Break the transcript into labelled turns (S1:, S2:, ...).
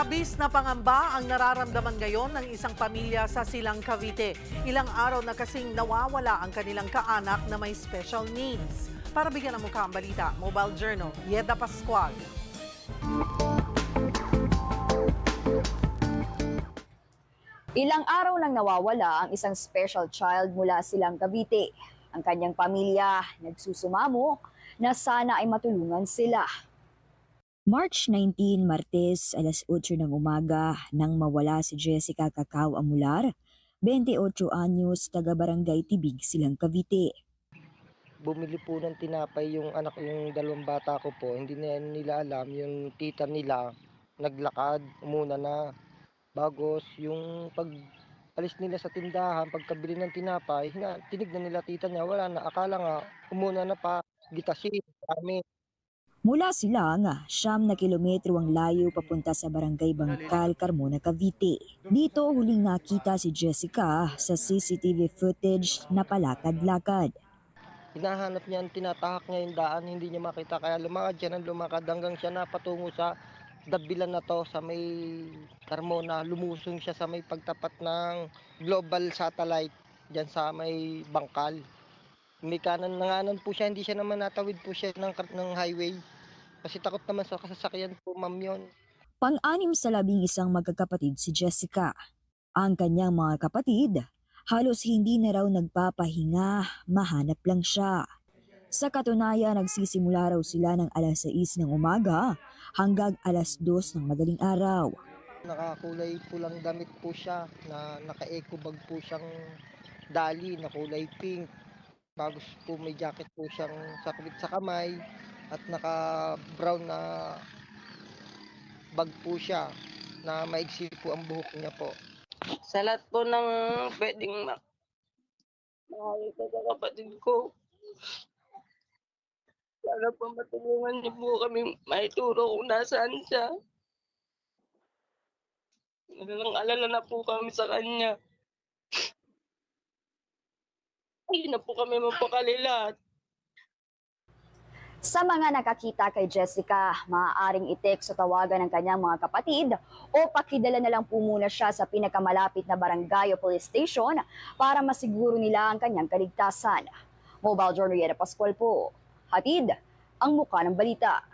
S1: Labis na pangamba ang nararamdaman ngayon ng isang pamilya sa Silang Cavite. Ilang araw na kasing nawawala ang kanilang kaanak na may special needs. Para bigyan ng mukha ang balita, Mobile Journal, Yeda Pascual.
S2: Ilang araw nang nawawala ang isang special child mula silang Cavite. Ang kanyang pamilya nagsusumamo na sana ay matulungan sila. March 19, Martes, alas 8 ng umaga, nang mawala si Jessica Cacao Amular, 28 anyos, taga-barangay Tibig, silang Cavite.
S3: bumili po ng tinapay yung anak yung dalawang bata ko po. Hindi na nila alam yung tita nila naglakad muna na. Bagos yung pag alis nila sa tindahan, pagkabili ng tinapay, hina, tinignan nila tita niya, wala na. Akala nga, umuna na pa, gitasin, kami.
S2: Mula sila nga, siyam na kilometro ang layo papunta sa barangay Bangkal, Carmona, Cavite. Dito huling nakita si Jessica sa CCTV footage na palakad-lakad.
S3: Hinahanap niya, tinatahak niya yung daan, hindi niya makita. Kaya lumakad siya ng lumakad hanggang siya napatungo sa dabilan na to sa may Carmona. Lumusong siya sa may pagtapat ng global satellite dyan sa may bangkal. May kanan nanganan po siya, hindi siya naman natawid po siya ng, ng highway. Kasi takot naman sa kasasakyan po, ma'am yun.
S2: Pang-anim sa labing isang magkakapatid si Jessica. Ang kanyang mga kapatid, halos hindi na raw nagpapahinga, mahanap lang siya. Sa katunayan, nagsisimula raw sila ng alas 6 ng umaga hanggang alas 2 ng madaling araw.
S3: Nakakulay pulang damit po siya, na naka-eco bag po siyang dali na kulay pink. Bagos po may jacket po siyang sakbit sa kamay at naka-brown na bag po siya na maigsi po ang buhok niya po.
S4: sa lahat po ng pwedeng ma makakita sa kapatid ko. Sana po matulungan niyo po kami maituro kung nasaan siya. Alalang alala na po kami sa kanya. Hindi na po kami mapakalilat.
S2: Sa mga nakakita kay Jessica, maaaring i-text o tawagan ng kanyang mga kapatid o pakidala na lang po muna siya sa pinakamalapit na barangay o police station para masiguro nila ang kanyang kaligtasan. Mobile Journal Pascual po. Hatid ang muka ng balita.